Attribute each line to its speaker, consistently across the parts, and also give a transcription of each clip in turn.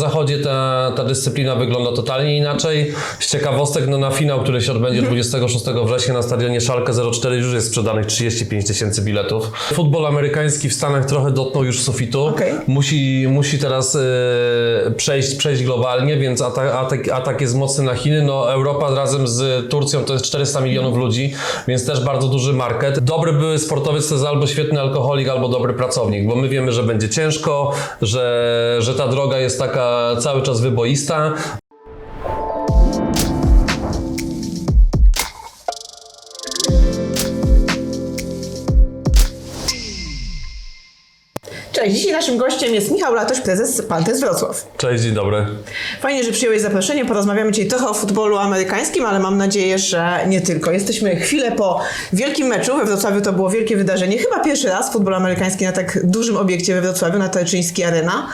Speaker 1: zachodzie ta, ta dyscyplina wygląda totalnie inaczej. Z ciekawostek, no na finał, który się odbędzie 26 września na stadionie Szalkę 04 już jest sprzedanych 35 tysięcy biletów. Futbol amerykański w Stanach trochę dotknął już sufitu.
Speaker 2: Okej.
Speaker 1: Musi, musi teraz e, przejść, przejść globalnie, więc atak, atak, atak jest mocny na Chiny. No Europa razem z Turcją to jest 400 milionów ludzi, więc też bardzo duży market. Dobry były sportowiec to jest albo świetny alkoholik, albo dobry pracownik, bo my wiemy, że będzie ciężko, że, że ta droga jest taka cały czas wyboista.
Speaker 2: Cześć, dzisiaj naszym gościem jest Michał Latoś, prezes Pantes Wrocław.
Speaker 1: Cześć, dzień dobry.
Speaker 2: Fajnie, że przyjąłeś zaproszenie. Porozmawiamy dzisiaj trochę o futbolu amerykańskim, ale mam nadzieję, że nie tylko. Jesteśmy chwilę po wielkim meczu. We Wrocławiu to było wielkie wydarzenie. Chyba pierwszy raz futbol amerykański na tak dużym obiekcie we Wrocławiu, na Tarczyńskiej Arena.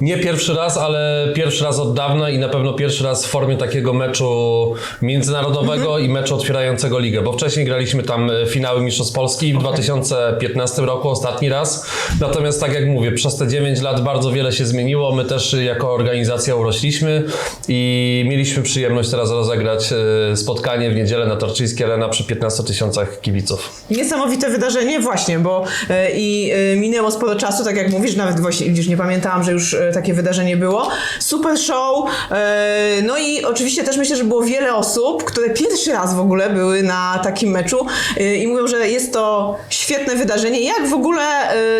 Speaker 1: Nie pierwszy raz, ale pierwszy raz od dawna i na pewno pierwszy raz w formie takiego meczu międzynarodowego i meczu otwierającego ligę, bo wcześniej graliśmy tam e, finały Mistrzostw Polski w 2015 roku ostatni raz. Natomiast tak jak mówię, przez te 9 lat bardzo wiele się zmieniło. My też jako organizacja urośliśmy i mieliśmy przyjemność teraz rozegrać e, spotkanie w niedzielę na Tarczyńskiej Arena przy 15 tysiącach kibiców.
Speaker 2: Niesamowite wydarzenie, właśnie, bo e, i minęło sporo czasu, tak jak mówisz, nawet właśnie widzisz, nie pamiętałam, że już takie wydarzenie było. Super show. e, no i oczywiście też myślę, że było wiele osób, które pierwszy raz w ogóle były na takim meczu e, i mówią, że jest to świetne wydarzenie. Jak w ogóle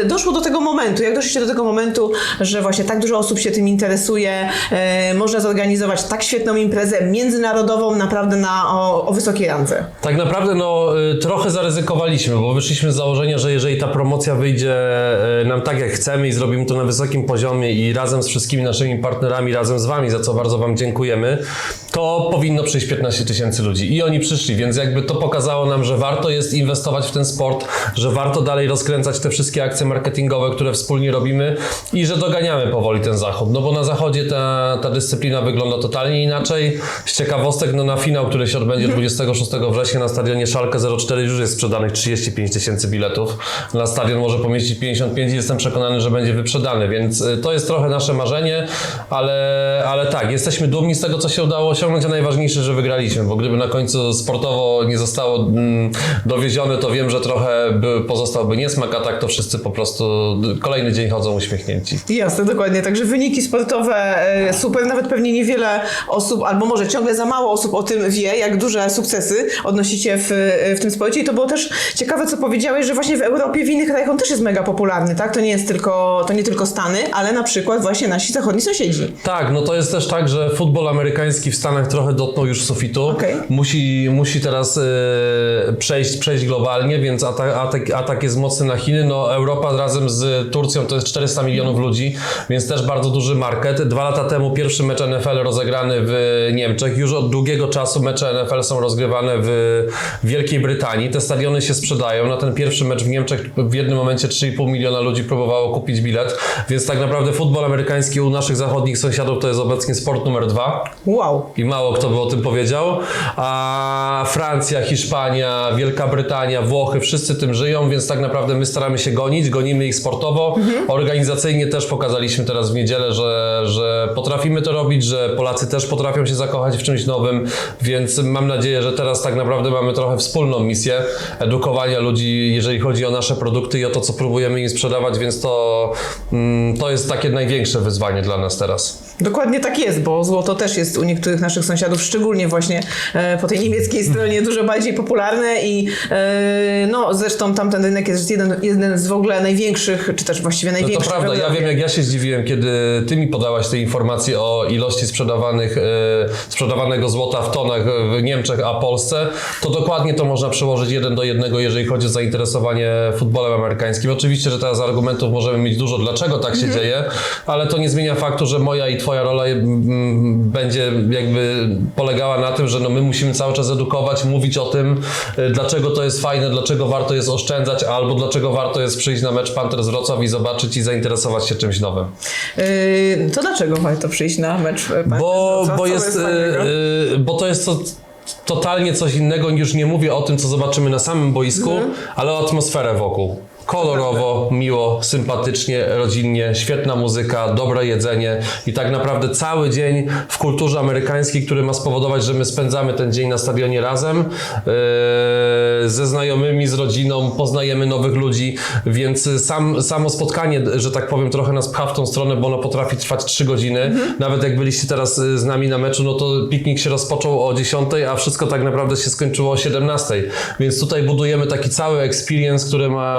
Speaker 2: doszło do tego momentu? Jak doszliście do tego momentu, że właśnie tak dużo osób się tym interesuje, można zorganizować tak świetną imprezę międzynarodową, naprawdę na, o, o wysokiej randze?
Speaker 1: Tak naprawdę no, y, trochę zaryzykowaliśmy, bo wyszliśmy z założenia, że jeżeli ta promocja wyjdzie y, nam tak jak chcemy i zrobimy to na wysokim poziomie i razem z wszystkimi naszymi partnerami, razem z Wami, za co bardzo Wam dziękujemy, to powinno przyjść 15 tysięcy ludzi. I oni przyszli, więc jakby to pokazało nam, że warto jest inwestować w ten sport, że warto dalej rozkręcać te wszystkie akcje marketingowe, które wspólnie robimy i że doganiamy powoli ten zachód. No bo na zachodzie ta, ta dyscyplina wygląda totalnie inaczej. Z ciekawostek, no na finał, który się odbędzie 26 września na stadionie Szalkę 04 już jest sprzedanych 35 tysięcy biletów. Na stadion może pomieścić 55 i jestem przekonany, że będzie wyprzedany, więc y, to jest trochę nasze marzenie, ale, ale tak, jesteśmy dumni z tego, co się udało osiągnąć, a najważniejsze, że wygraliśmy, bo gdyby na końcu sportowo nie zostało mm, dowiezione, to wiem, że trochę by, pozostałby niesmak, a tak to wszyscy po prostu kolejny dzień chodzą uśmiechnięci.
Speaker 2: Jasne, dokładnie. Także wyniki sportowe e, super. Nawet pewnie niewiele osób, albo może ciągle za mało osób o tym wie, jak duże sukcesy odnosicie w, w tym sporcie. I to było też ciekawe, co powiedziałeś, że właśnie w Europie, w innych krajach on też jest mega popularny, tak? To nie jest tylko, to nie tylko Stany, ale na przykład właśnie nasi zachodni sąsiedzi.
Speaker 1: Tak, no to jest też tak, że futbol amerykański w Stanach trochę dotknął już sufitu.
Speaker 2: Okej.
Speaker 1: Musi, musi teraz e, przejść, przejść globalnie, więc atak, atak, atak jest mocny na Chiny. No Europa razem z Turcją to jest 400 milionów ludzi, więc też bardzo duży market. Dwa lata temu pierwszy mecz NFL rozegrany w Niemczech. Już od długiego czasu mecze NFL są rozgrywane w Wielkiej Brytanii. Te stadiony się sprzedają. Na ten pierwszy mecz w Niemczech w jednym momencie 3,5 miliona ludzi próbowało kupić bilet, więc tak naprawdę futbol amerykański u naszych zachodnich sąsiadów to jest obecnie sport numer dwa.
Speaker 2: Wow.
Speaker 1: I mało kto by o tym powiedział. A Francja, Hiszpania, Wielka Brytania, Włochy, wszyscy tym żyją, więc tak naprawdę my staramy się gonić, gonimy ich sportowo. Organizacyjnie też pokazaliśmy teraz w niedzielę, że, że potrafimy to robić, że Polacy też potrafią się zakochać w czymś nowym, więc mam nadzieję, że teraz tak naprawdę mamy trochę wspólną misję edukowania ludzi, jeżeli chodzi o nasze produkty i o to, co próbujemy im sprzedawać, więc to, mm, to jest takie największe wyzwanie dla nas teraz.
Speaker 2: Dokładnie tak jest, bo złoto też jest u niektórych naszych sąsiadów, szczególnie właśnie e, po tej niemieckiej stronie, dużo bardziej popularne i e, no zresztą tamten rynek jest jeden, jeden z w ogóle największych, czy też właściwie
Speaker 1: No
Speaker 2: największych.
Speaker 1: to prawda, ja wiem jak ja się zdziwiłem, kiedy ty mi podałaś te informacje o ilości sprzedawanych, e, sprzedawanego złota w tonach w Niemczech, a Polsce, to dokładnie to można przełożyć jeden do jednego, jeżeli chodzi o zainteresowanie futbolem amerykańskim. Oczywiście, że teraz argumentów możemy mieć dużo, dlaczego tak się dzieje, ale to nie zmienia faktu, że moja i twoja rola mm, będzie jakby polegała na tym, że no my musimy cały czas edukować, mówić o tym, e, dlaczego to jest fajne, dlaczego warto jest oszczędzać, albo dlaczego warto jest przyjść na mecz Panthers Wrocław i zobaczyć i zainteresować się czymś nowym.
Speaker 2: Yy, to dlaczego warto przyjść na mecz? Panthers
Speaker 1: Bo,
Speaker 2: Wrocław?
Speaker 1: bo, jest, bo to jest to, totalnie coś innego, już nie mówię o tym, co zobaczymy na samym boisku, ale o atmosferę wokół. Kolorowo, miło, sympatycznie, rodzinnie, świetna muzyka, dobre jedzenie i tak naprawdę cały dzień w kulturze amerykańskiej, który ma spowodować, że my spędzamy ten dzień na stadionie razem yy, ze znajomymi, z rodziną, poznajemy nowych ludzi, więc sam, samo spotkanie, że tak powiem, trochę nas pcha w tą stronę, bo ono potrafi trwać 3 godziny. Nawet jak byliście teraz y, z nami na meczu, no to piknik się rozpoczął o 10, a wszystko tak naprawdę się skończyło o 17. Więc tutaj budujemy taki cały experience, który ma,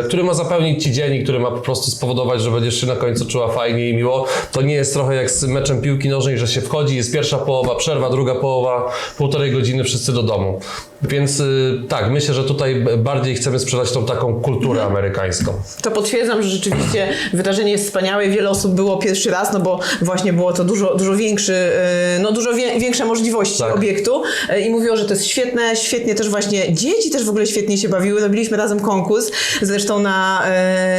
Speaker 1: e, który ma zapełnić ci dzień i który ma po prostu spowodować, że będziesz się na końcu czuła fajnie i miło. To nie jest trochę jak z meczem piłki nożnej, że się wchodzi, jest pierwsza połowa, przerwa, druga połowa, półtorej godziny, wszyscy do domu. Więc y, tak, myślę, że tutaj bardziej chcemy sprzedać tą taką kulturę amerykańską.
Speaker 2: To potwierdzam, że rzeczywiście wydarzenie jest wspaniałe. Wiele osób było pierwszy raz, no bo właśnie było to dużo, dużo większy, e, no dużo wie, większe możliwości
Speaker 1: Tak.
Speaker 2: obiektu. E, i mówiło, że to jest świetne, świetnie też właśnie, dzieci też w ogóle świetnie się bawiły, robiliśmy razem konkurs, zresztą na,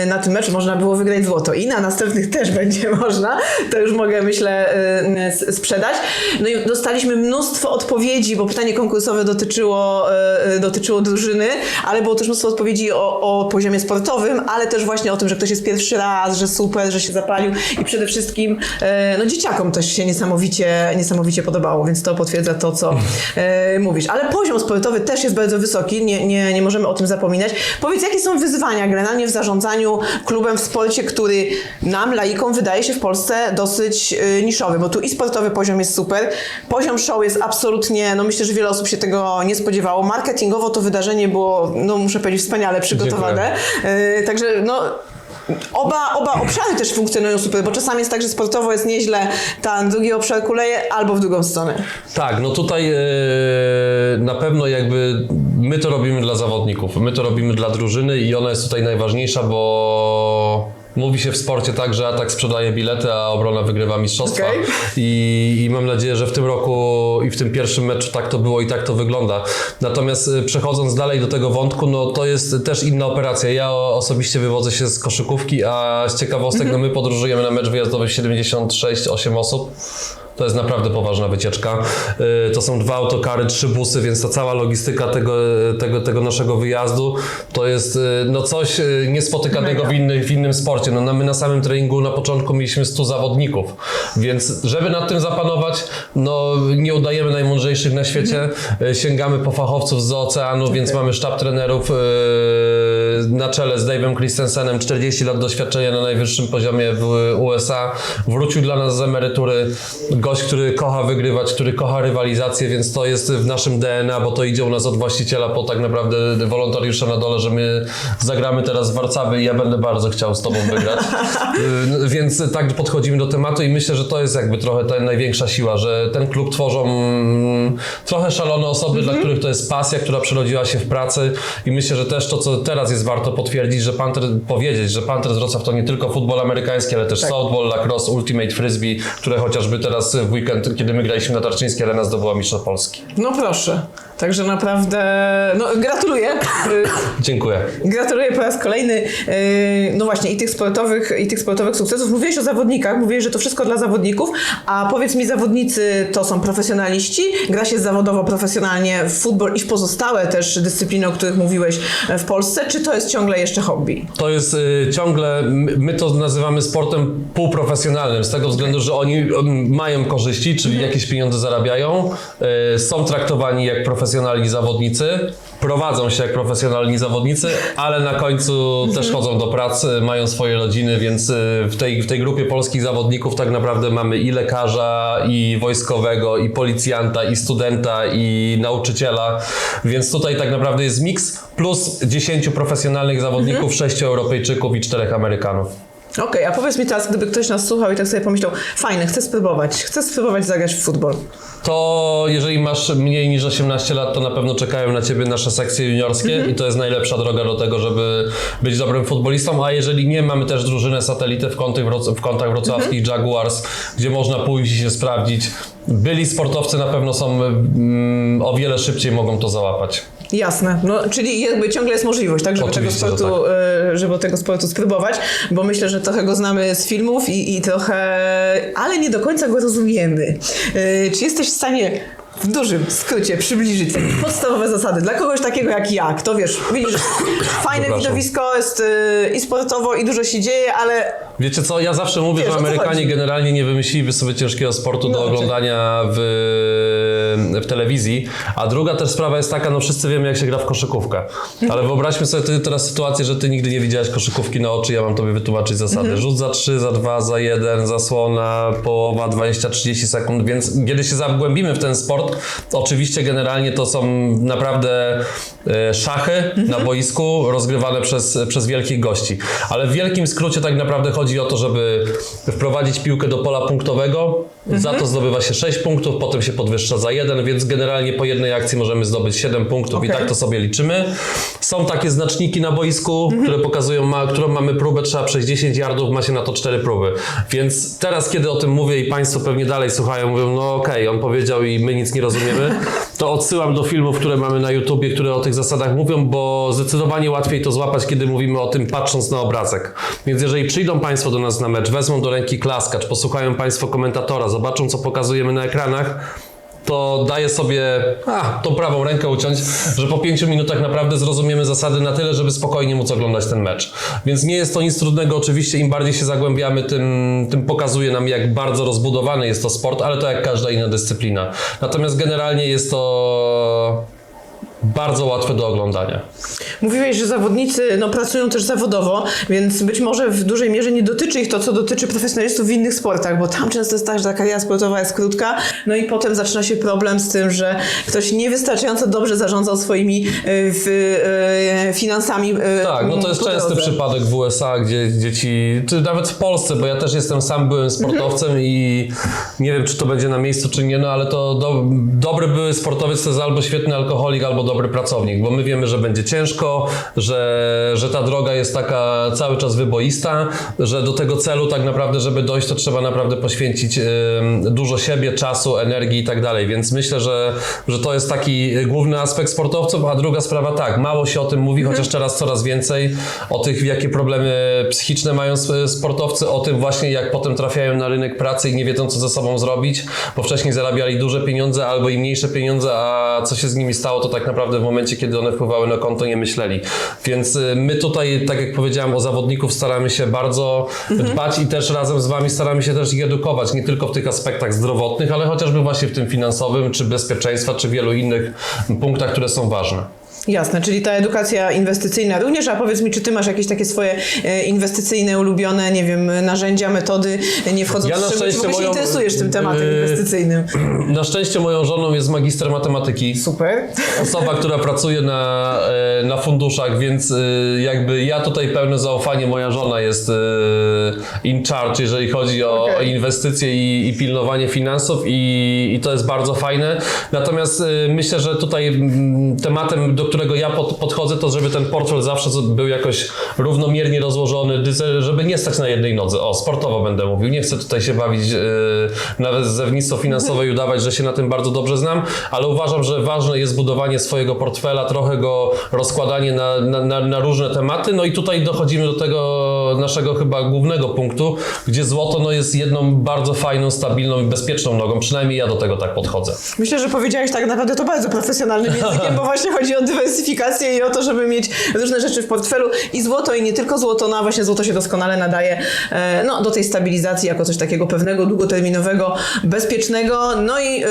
Speaker 2: na tym meczu można było wygrać złoto. I na następnych też będzie można, to już mogę myślę sprzedać. No i dostaliśmy mnóstwo odpowiedzi, bo pytanie konkursowe dotyczyło, e, dotyczyło drużyny, ale było też mnóstwo odpowiedzi o, o poziomie sportowym, ale też właśnie o tym, że ktoś jest pierwszy raz, że super, że się zapalił i przede wszystkim e, no dzieciakom też się niesamowicie, niesamowicie podobało, więc to potwierdza to, co e, mówisz. Ale poziom sportowy też jest bardzo wysoki, nie, nie, nie możemy o tym zapominać. Powiedz, jakie są wyzwania generalnie w zarządzaniu klubem w sporcie, który nam, laikom, wydaje się w Polsce dosyć e, niszowy, bo tu i sportowy poziom jest super, poziom show jest absolutnie, no myślę, że wiele osób się tego nie spodziewało. Marketingowo to wydarzenie było, no muszę powiedzieć, wspaniale przygotowane. E, Także no Oba, oba obszary też funkcjonują super, bo czasami jest tak, że sportowo jest nieźle, ten drugi obszar kuleje albo w drugą stronę.
Speaker 1: Tak, no tutaj e, na pewno jakby my to robimy dla zawodników, my to robimy dla drużyny i ona jest tutaj najważniejsza, bo mówi się w sporcie tak, że atak sprzedaje bilety, a obrona wygrywa mistrzostwa.
Speaker 2: Okej.
Speaker 1: I, I mam nadzieję, że w tym roku i w tym pierwszym meczu tak to było i tak to wygląda. Natomiast e, przechodząc dalej do tego wątku, no to jest też inna operacja. Ja osobiście wywodzę się z koszykówki, a z ciekawostek, no my podróżujemy na mecz wyjazdowy 76-8 osób. To jest naprawdę poważna wycieczka. Y, To są dwa autokary, trzy busy, więc ta cała logistyka tego, tego, tego naszego wyjazdu to jest y, no coś y, niespotykanego w, inny, w innym sporcie. No, my na samym treningu na początku mieliśmy 100 zawodników, więc żeby nad tym zapanować, no nie udajemy najmądrzejszych na świecie, y, sięgamy po fachowców z oceanu, więc mamy sztab trenerów na czele z Dave'em Christensenem, 40 lat doświadczenia na najwyższym poziomie w USA. Wrócił dla nas z emerytury gość, który kocha wygrywać, który kocha rywalizację, więc to jest w naszym DNA, bo to idzie u nas od właściciela po tak naprawdę wolontariusza na dole, że my zagramy teraz w Warszawy i ja będę bardzo chciał z tobą wygrać. Y, więc tak podchodzimy do tematu i myślę, że to jest jakby trochę ta największa siła, że ten klub tworzą mm, trochę szalone osoby, dla których to jest pasja, która przerodziła się w pracy i myślę, że też to, co teraz jest warto potwierdzić, że Panther, powiedzieć, że Panthers Wrocław to nie tylko futbol amerykański, ale też softball, lacrosse, ultimate frisbee, które chociażby teraz w weekend, kiedy my graliśmy na Tarczyńskiej Arena, zdobyła mistrza Polski.
Speaker 2: No proszę. Także naprawdę, no gratuluję.
Speaker 1: Dziękuję.
Speaker 2: Gratuluję po raz kolejny. Yy, No właśnie, i tych sportowych, i tych sportowych sukcesów. Mówiłeś o zawodnikach, mówiłeś, że to wszystko dla zawodników, a powiedz mi, zawodnicy to są profesjonaliści? Gra się zawodowo, profesjonalnie w futbol i w pozostałe też dyscypliny, o których mówiłeś e, w Polsce, czy to jest ciągle jeszcze hobby?
Speaker 1: To jest y, ciągle, my to nazywamy sportem półprofesjonalnym, z tego względu, że oni mm, korzyści, czyli jakieś pieniądze zarabiają, y, są traktowani jak profesjonalni zawodnicy, prowadzą się jak profesjonalni zawodnicy, ale na końcu też chodzą do pracy, mają swoje rodziny, więc y, w tej, w tej grupie polskich zawodników tak naprawdę mamy i lekarza, i wojskowego, i policjanta, i studenta, i nauczyciela, więc tutaj tak naprawdę jest miks plus 10 profesjonalnych zawodników, 6 Europejczyków i 4 Amerykanów.
Speaker 2: Okej, a powiedz mi teraz, gdyby ktoś nas słuchał i tak sobie pomyślał, fajne, chcę spróbować, chcę spróbować zagrać w futbol.
Speaker 1: To jeżeli masz mniej niż 18 lat, to na pewno czekają na ciebie nasze sekcje juniorskie i to jest najlepsza droga do tego, żeby być dobrym futbolistą, a jeżeli nie, mamy też drużynę satelitę w kątach, Wroc- w kątach wrocławskich Jaguars, gdzie można pójść i się sprawdzić. Byli sportowcy na pewno są mm, o wiele szybciej mogą to załapać.
Speaker 2: Jasne, no czyli jakby ciągle jest możliwość, tak, żeby tego
Speaker 1: Oczywiście,
Speaker 2: sportu, e, żeby tego sportu spróbować, bo myślę, że trochę go znamy z filmów i, i trochę, ale nie do końca go rozumiemy. E, Czy jesteś w stanie w dużym skrócie przybliżyć podstawowe zasady dla kogoś takiego jak ja, kto wiesz, widzisz, fajne widowisko jest y, i sportowo i dużo się dzieje, ale
Speaker 1: Wiecie co, ja zawsze mówię,
Speaker 2: Wiesz,
Speaker 1: że Amerykanie generalnie nie wymyślili sobie ciężkiego sportu
Speaker 2: No,
Speaker 1: do
Speaker 2: oczywiście.
Speaker 1: oglądania w, w telewizji. A druga też sprawa jest taka, no wszyscy wiemy jak się gra w koszykówkę. Ale wyobraźmy sobie teraz sytuację, że ty nigdy nie widziałeś koszykówki na oczy, ja mam tobie wytłumaczyć zasady.
Speaker 2: Mhm.
Speaker 1: Rzut za 3, za 2, za 1, zasłona, połowa, 20-30 sekund, więc kiedy się zagłębimy w ten sport, oczywiście generalnie to są naprawdę e, szachy
Speaker 2: Mhm.
Speaker 1: na boisku rozgrywane przez, przez wielkich gości. Ale w wielkim skrócie tak naprawdę chodzi o to, żeby wprowadzić piłkę do pola punktowego. Za to zdobywa się 6 punktów, potem się podwyższa za jeden, więc generalnie po jednej akcji możemy zdobyć 7 punktów i
Speaker 2: Okej.
Speaker 1: tak to sobie liczymy. Są takie znaczniki na boisku, które pokazują, ma, którą mamy próbę, trzeba przejść 10 yardów, ma się na to 4 próby. Więc teraz, kiedy o tym mówię i Państwo pewnie dalej słuchają, mówią, no okej, on powiedział i my nic nie rozumiemy, to odsyłam do filmów, które mamy na YouTubie, które o tych zasadach mówią, bo zdecydowanie łatwiej to złapać, kiedy mówimy o tym patrząc na obrazek. Więc jeżeli przyjdą Państwo do nas na mecz, wezmą do ręki klaskacz, posłuchają Państwo komentatora, zobaczą, co pokazujemy na ekranach, to daję sobie a, tą prawą rękę uciąć, że po pięciu minutach naprawdę zrozumiemy zasady na tyle, żeby spokojnie móc oglądać ten mecz. Więc nie jest to nic trudnego, oczywiście im bardziej się zagłębiamy, tym, tym pokazuje nam jak bardzo rozbudowany jest to sport, ale to jak każda inna dyscyplina. Natomiast generalnie jest to bardzo łatwe do oglądania.
Speaker 2: Mówiłeś, że zawodnicy no, pracują też zawodowo, więc być może w dużej mierze nie dotyczy ich to, co dotyczy profesjonalistów w innych sportach, bo tam często jest tak, że ta kariera sportowa jest krótka, no i potem zaczyna się problem z tym, że ktoś niewystarczająco dobrze zarządzał swoimi y, w, y, finansami. y,
Speaker 1: Tak, no to jest częsty przypadek w USA, gdzie dzieci, czy nawet w Polsce, bo ja też jestem sam byłem sportowcem i nie wiem, czy to będzie na miejscu, czy nie, no ale to do, dobry były sportowiec to jest albo świetny alkoholik, albo dobry pracownik, bo my wiemy, że będzie ciężko, że, że ta droga jest taka cały czas wyboista, że do tego celu tak naprawdę, żeby dojść, to trzeba naprawdę poświęcić dużo siebie, czasu, energii i tak dalej, więc myślę, że, że to jest taki główny aspekt sportowców, a druga sprawa tak, mało się o tym mówi, chociaż teraz coraz więcej o tych, jakie problemy psychiczne mają sp- sportowcy, o tym właśnie jak potem trafiają na rynek pracy i nie wiedzą co ze sobą zrobić, bo wcześniej zarabiali duże pieniądze albo i mniejsze pieniądze, a co się z nimi stało, to tak naprawdę w momencie, kiedy one wpływały na konto, nie myśleli. Więc y, my tutaj, tak jak powiedziałem, o zawodników staramy się bardzo dbać i też razem z Wami staramy się też ich edukować, nie tylko w tych aspektach zdrowotnych, ale chociażby właśnie w tym finansowym, czy bezpieczeństwa, czy wielu innych punktach, które są ważne.
Speaker 2: Jasne, czyli ta edukacja inwestycyjna również, a powiedz mi, czy ty masz jakieś takie swoje e, inwestycyjne, ulubione, nie wiem, narzędzia, metody, nie wchodząc
Speaker 1: Ja
Speaker 2: w szczegóły,
Speaker 1: szczęście
Speaker 2: ogóle się
Speaker 1: moją-
Speaker 2: interesujesz tym tematem
Speaker 1: yy,
Speaker 2: inwestycyjnym?
Speaker 1: Na szczęście moją żoną jest magister matematyki.
Speaker 2: Super.
Speaker 1: Osoba, która pracuje na, e, na funduszach, więc jakby ja tutaj pełne zaufanie, moja żona jest in charge, jeżeli chodzi o,
Speaker 2: Okej.
Speaker 1: o inwestycje i, i pilnowanie finansów i, i to jest bardzo fajne. Natomiast myślę, że tutaj mm, tematem, do którego ja pod, podchodzę, to żeby ten portfel zawsze był jakoś równomiernie rozłożony, żeby nie stać na jednej nodze. O, sportowo będę mówił. Nie chcę tutaj się bawić e, nawet zewnictwo finansowe i udawać, że się na tym bardzo dobrze znam, ale uważam, że ważne jest budowanie swojego portfela, trochę go rozkładanie na, na, na, na różne tematy. No i tutaj dochodzimy do tego naszego chyba głównego punktu, gdzie złoto no, jest jedną bardzo fajną, stabilną i bezpieczną nogą. Przynajmniej ja do tego tak podchodzę.
Speaker 2: Myślę, że powiedziałeś tak naprawdę to bardzo profesjonalnym językiem, bo właśnie chodzi o dywersyfikację i o to, żeby mieć różne rzeczy w portfelu i złoto i nie tylko złoto, no a właśnie złoto się doskonale nadaje e, no, do tej stabilizacji jako coś takiego pewnego, długoterminowego, bezpiecznego, no i yy,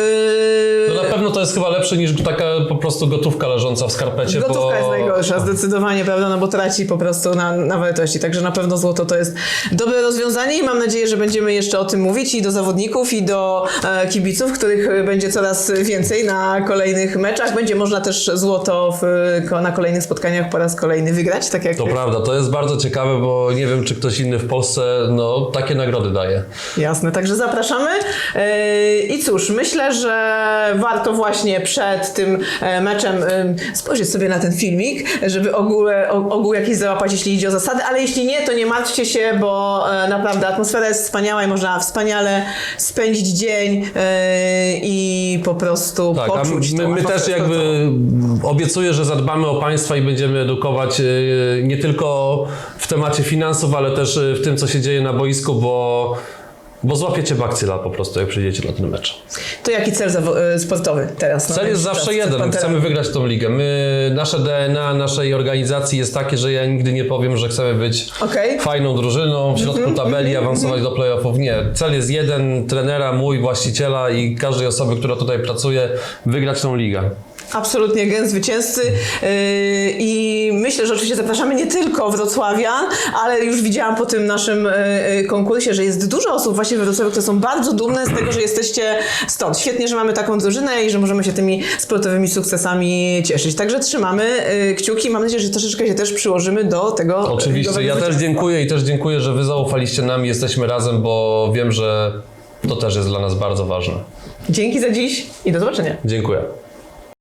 Speaker 1: No na pewno to jest chyba lepsze niż taka po prostu gotówka leżąca w skarpecie.
Speaker 2: Gotówka
Speaker 1: bo...
Speaker 2: jest najgorsza, zdecydowanie, prawda, no bo traci po prostu na, na wartości, także na pewno złoto to jest dobre rozwiązanie i mam nadzieję, że będziemy jeszcze o tym mówić i do zawodników i do e, kibiców, których będzie coraz więcej na kolejnych meczach. Będzie można też złoto w, na kolejnych spotkaniach po raz kolejny wygrać, tak jak
Speaker 1: To prawda, to jest bardzo ciekawe, bo nie wiem, czy ktoś inny w Polsce no, takie nagrody daje.
Speaker 2: Jasne, także zapraszamy. Yy, I cóż, myślę, że warto właśnie przed tym e, meczem yy, spojrzeć sobie na ten filmik, żeby ogół, ogół jakiś załapać, jeśli idzie o zasady, ale jeśli nie, to nie martwcie się, bo e, naprawdę atmosfera jest wspaniała i można wspaniale spędzić dzień i po prostu
Speaker 1: Tak, a
Speaker 2: poczuć
Speaker 1: my,
Speaker 2: tą
Speaker 1: my też jakby
Speaker 2: sportową.
Speaker 1: Obiecuję, że zadbamy o Państwa i będziemy edukować y, nie tylko w temacie finansów, ale też y, w tym, co się dzieje na boisku, bo Bo złapiecie bakcyla po prostu, jak przyjdziecie na ten mecz.
Speaker 2: To jaki cel e, sportowy teraz? na
Speaker 1: Cel jest zawsze
Speaker 2: czas
Speaker 1: jeden. Chcemy wygrać tą ligę. My, nasze DNA naszej organizacji jest takie, że ja nigdy nie powiem, że chcemy być
Speaker 2: Okej.
Speaker 1: fajną drużyną, w środku tabeli, awansować do playoffów. Nie. Cel jest jeden, trenera, mój, właściciela i każdej osoby, która tutaj pracuje, wygrać tą ligę.
Speaker 2: Absolutnie gen zwycięzcy yy, i myślę, że oczywiście zapraszamy nie tylko wrocławian, ale już widziałam po tym naszym yy, konkursie, że jest dużo osób właśnie we Wrocławiu, które są bardzo dumne z tego, że jesteście stąd. Świetnie, że mamy taką drużynę i że możemy się tymi sportowymi sukcesami cieszyć. Także trzymamy kciuki. Mam nadzieję, że troszeczkę się też przyłożymy do tego
Speaker 1: Oczywiście. Ja też dziękuję i też dziękuję, że wy zaufaliście nam i jesteśmy razem, bo wiem, że to też jest dla nas bardzo ważne.
Speaker 2: Dzięki za dziś i do zobaczenia.
Speaker 1: Dziękuję.